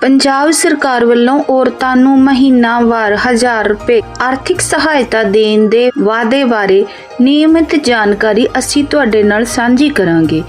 ਪੰਜਾਬ ਸਰਕਾਰ ਵੱਲੋਂ ਔਰਤਾਂ ਨੂੰ ਮਹੀਨਾਵਾਰ 1000 ਰੁਪਏ ਆਰਥਿਕ ਸਹਾਇਤਾ ਦੇਣ ਦੇ ਵਾਅਦੇ ਬਾਰੇ ਨਿਯਮਿਤ ਜਾਣਕਾਰੀ ਅਸੀਂ ਤੁਹਾਡੇ ਨਾਲ ਸਾਂਝੀ ਕਰਾਂਗੇ।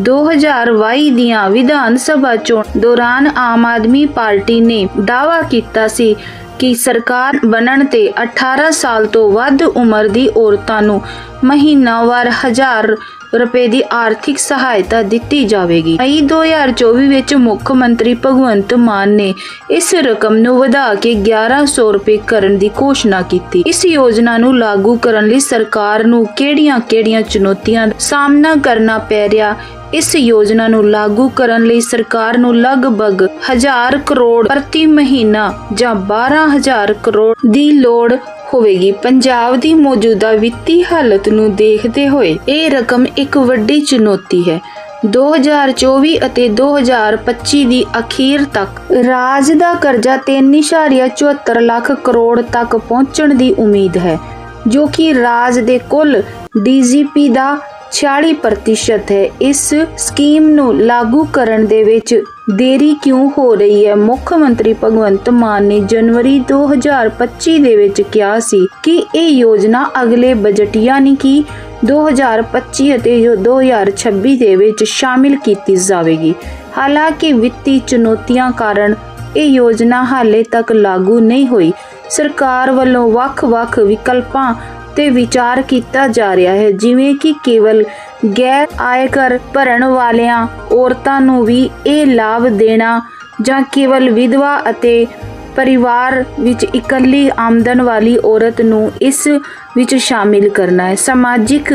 2022 ਦੀਆਂ ਵਿਧਾਨ ਸਭਾ ਚੋਣ ਦੌਰਾਨ ਆਮ ਆਦਮੀ ਪਾਰਟੀ ਨੇ ਦਾਅਵਾ ਕੀਤਾ ਸੀ ਕਿ ਸਰਕਾਰ ਬਣਨ ਤੇ 18 ਸਾਲ ਤੋਂ ਵੱਧ ਉਮਰ ਦੀ ਔਰਤਾਂ ਨੂੰ ਮਹੀਨਾਵਾਰ 1000 ਰੁਪਏ ਦੀ ਆਰਥਿਕ ਸਹਾਇਤਾ ਦਿੱਤੀ ਜਾਵੇਗੀ। ਮਈ 2024 ਵਿੱਚ ਮੁੱਖ ਮੰਤਰੀ ਭਗਵੰਤ ਮਾਨ ਨੇ ਇਸ ਰਕਮ ਨੂੰ ਵਧਾ ਕੇ 1100 ਰੁਪਏ ਕਰਨ ਦੀ ਘੋਸ਼ਣਾ ਕੀਤੀ। ਇਸ ਯੋਜਨਾ ਨੂੰ ਲਾਗੂ ਕਰਨ ਲਈ ਸਰਕਾਰ ਨੂੰ ਕਿਹੜੀਆਂ-ਕਿਹੜੀਆਂ ਚੁਣੌਤੀਆਂ ਦਾ ਸਾਹਮਣਾ ਕਰਨਾ ਪੈ ਰਿਹਾ, ਇਸ ਯੋਜਨਾ ਨੂੰ ਲਾਗੂ ਕਰਨ ਲਈ ਸਰਕਾਰ ਨੂੰ ਲਗਭਗ 1000 ਕਰੋੜ ਪ੍ਰਤੀ ਮਹੀਨਾ ਜਾਂ 12000 ਕਰੋੜ ਦੀ ਲੋੜ ਹੋਵੇਗੀ। ਪੰਜਾਬ ਦੀ ਮੌਜੂਦਾ ਵਿੱਤੀ ਹਾਲਤ ਨੂੰ ਦੇਖਦੇ ਹੋਏ ਇਹ ਰਕਮ ਇੱਕ ਵੱਡੀ ਚੁਣੌਤੀ ਹੈ। 2024 ਅਤੇ 2025 ਦੀ ਅਖੀਰ ਤੱਕ ਰਾਜ ਦਾ ਕਰਜ਼ਾ 3.74 ਲੱਖ ਕਰੋੜ ਤੱਕ ਪਹੁੰਚਣ ਦੀ ਉਮੀਦ ਹੈ, ਜੋ ਕਿ ਰਾਜ ਦੇ ਕੁੱਲ ਡੀਜੀਪੀ ਦਾ 46% ਹੈ। ਇਸ ਸਕੀਮ ਨੂੰ ਲਾਗੂ ਕਰਨ ਦੇ ਵਿੱਚ ਦੇਰੀ ਕਿਉਂ ਹੋ ਰਹੀ ਹੈ? ਮੁੱਖ ਮੰਤਰੀ ਭਗਵੰਤ ਮਾਨ ਨੇ ਜਨਵਰੀ 2025 ਦੇ ਵਿੱਚ ਕਿਹਾ ਸੀ ਕਿ ਇਹ ਯੋਜਨਾ ਅਗਲੇ ਬਜਟ ਯਾਨੀ ਕਿ 2025 ਅਤੇ 2026 ਦੇ ਵਿੱਚ ਸ਼ਾਮਿਲ ਕੀਤੀ ਜਾਵੇਗੀ। ਹਾਲਾਂਕਿ ਵਿੱਤੀ ਚੁਣੌਤੀਆਂ ਕਾਰਨ ਇਹ ਯੋਜਨਾ ਹਾਲੇ ਤੱਕ ਲਾਗੂ ਨਹੀਂ ਹੋਈ। ਸਰਕਾਰ ਵੱਲੋਂ ਵੱਖ-ਵੱਖ ਵਿਕਲਪਾਂ ਤੇ ਵਿਚਾਰ ਕੀਤਾ ਜਾ ਰਿਹਾ ਹੈ, ਜਿਵੇਂ ਕਿ ਕੇਵਲ ਗੈਰ ਆਇਕਰ ਭਰਨ ਵਾਲਿਆਂ ਔਰਤਾਂ ਨੂੰ ਵੀ ਇਹ ਲਾਭ ਦੇਣਾ ਜਾਂ ਕੇਵਲ ਵਿਧਵਾ ਅਤੇ ਪਰਿਵਾਰ ਵਿੱਚ ਇਕੱਲੀ ਆਮਦਨ ਵਾਲੀ ਔਰਤ ਨੂੰ ਇਸ ਵਿੱਚ ਸ਼ਾਮਿਲ ਕਰਨਾ ਹੈ। ਸਮਾਜਿਕ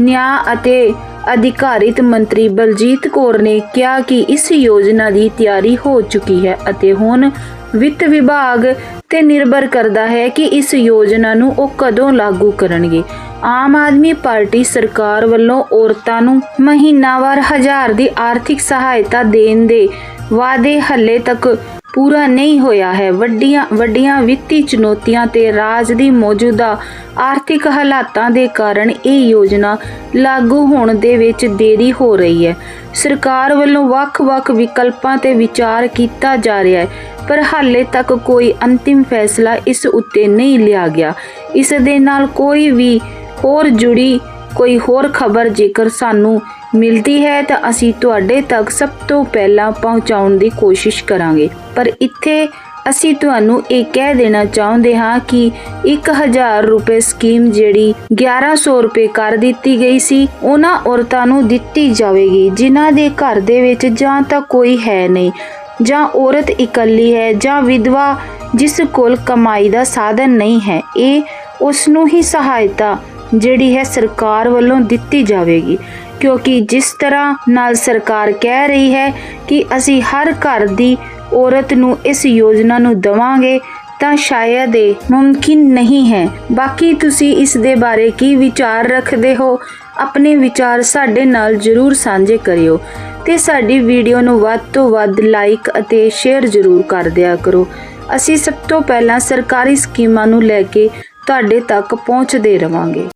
ਨਿਆਂ ਅਤੇ ਅਧਿਕਾਰਿਤ ਮੰਤਰੀ ਬਲਜੀਤ ਕੌਰ ਨੇ ਕਿਹਾ ਕਿ ਇਸ ਯੋਜਨਾ ਦੀ ਤਿਆਰੀ ਹੋ ਚੁੱਕੀ ਹੈ ਅਤੇ ਹੁਣ ਵਿੱਤ ਵਿਭਾਗ ਤੇ ਨਿਰਭਰ ਕਰਦਾ ਹੈ ਕਿ ਇਸ ਯੋਜਨਾ ਨੂੰ ਉਹ ਕਦੋਂ ਲਾਗੂ ਕਰਨਗੇ। ਆਮ ਆਦਮੀ ਪਾਰਟੀ ਸਰਕਾਰ ਵੱਲੋਂ ਔਰਤਾਂ ਨੂੰ ਮਹੀਨਾਵਾਰ 1000 ਦੀ ਆਰਥਿਕ ਸਹਾਇਤਾ ਦੇਣ ਦੇ ਵਾਅਦੇ ਹੱਲੇ ਤੱਕ ਪੂਰਾ ਨਹੀਂ ਹੋਇਆ ਹੈ। ਵੱਡੀਆਂ ਵੱਡੀਆਂ ਵਿੱਤੀ ਚੁਣੌਤੀਆਂ ਤੇ ਰਾਜ ਦੀ ਮੌਜੂਦਾ ਆਰਥਿਕ ਹਾਲਾਤਾਂ ਦੇ ਕਾਰਨ ਇਹ ਯੋਜਨਾ ਲਾਗੂ ਹੋਣ ਦੇ ਵਿੱਚ ਦੇਰੀ ਹੋ ਰਹੀ ਹੈ। ਸਰਕਾਰ ਵੱਲੋਂ ਵੱਖ-ਵੱਖ ਵਿਕਲਪਾਂ ਤੇ ਵਿਚਾਰ ਕੀਤਾ ਜਾ ਰਿਹਾ ਹੈ। ਪਰ ਹਾਲੇ ਤੱਕ ਕੋਈ ਅੰਤਿਮ ਫੈਸਲਾ ਇਸ ਉੱਤੇ ਨਹੀਂ ਲਿਆ ਗਿਆ। ਇਸ ਦੇ ਨਾਲ ਕੋਈ ਵੀ ਹੋਰ ਜੁੜੀ, ਕੋਈ ਹੋਰ ਖਬਰ ਜੇਕਰ ਸਾਨੂੰ ਮਿਲਦੀ ਹੈ ਤਾਂ ਅਸੀਂ ਤੁਹਾਡੇ ਤੱਕ ਸਭ ਤੋਂ ਪਹਿਲਾਂ ਪਹੁੰਚਾਉਣ ਦੀ ਕੋਸ਼ਿਸ਼ ਕਰਾਂਗੇ। ਪਰ ਇੱਥੇ ਅਸੀਂ ਤੁਹਾਨੂੰ ਇਹ ਕਹਿ ਦੇਣਾ ਚਾਹੁੰਦੇ ਹਾਂ ਕਿ 1000 ਰੁਪਏ ਸਕੀਮ ਜਿਹੜੀ 1100 ਰੁਪਏ ਕਰ ਦਿੱਤੀ ਗਈ ਸੀ, ਉਹਨਾਂ ਔਰਤਾਂ ਨੂੰ ਦਿੱਤੀ ਜਾਵੇਗੀ, ਜਿਨ੍ਹਾਂ ਦੇ ਘਰ ਦੇ ਵਿੱਚ ਜਾਂ ਤਾਂ ਕੋਈ ਹੈ ਨਹੀਂ। ਜਾਂ ਔਰਤ ਇਕੱਲੀ ਹੈ ਜਾਂ ਵਿਧਵਾ ਜਿਸ ਕੋਲ ਕਮਾਈ ਦਾ ਸਾਧਨ ਨਹੀਂ ਹੈ, ਇਹ ਉਸ ਨੂੰ ਹੀ ਸਹਾਇਤਾ ਜਿਹੜੀ ਹੈ ਸਰਕਾਰ ਵੱਲੋਂ ਦਿੱਤੀ ਜਾਵੇਗੀ। ਕਿਉਂਕਿ ਜਿਸ ਤਰ੍ਹਾਂ ਨਾਲ ਸਰਕਾਰ ਕਹਿ ਰਹੀ ਹੈ ਕਿ ਅਸੀਂ ਹਰ ਘਰ ਦੀ ਔਰਤ ਨੂੰ ਇਸ ਯੋਜਨਾ ਨੂੰ ਦਵਾਂਗੇ, ਤਾਂ ਸ਼ਾਇਦ ਇਹ ਮੁਮਕਿਨ ਨਹੀਂ ਹੈ। ਬਾਕੀ ਤੁਸੀਂ ਇਸ ਦੇ ਬਾਰੇ ਕੀ ਵਿਚਾਰ ਰੱਖਦੇ ਹੋ? ਆਪਣੇ ਵਿਚਾਰ ਸਾਡੇ ਨਾਲ ਜਰੂਰ ਸਾਂਝੇ ਕਰਿਓ ਤੇ ਸਾਡੀ ਵੀਡੀਓ ਨੂੰ ਵੱਧ ਤੋਂ ਵੱਧ ਲਾਈਕ ਅਤੇ ਸ਼ੇਅਰ ਜਰੂਰ ਕਰ ਦਿਆ ਕਰੋ। ਅਸੀਂ ਸਭ ਤੋਂ ਪਹਿਲਾਂ ਸਰਕਾਰੀ ਸਕੀਮਾਂ ਨੂੰ ਲੈ ਕੇ ਤੁਹਾਡੇ ਤੱਕ ਪਹੁੰਚਦੇ ਰਵਾਂਗੇ।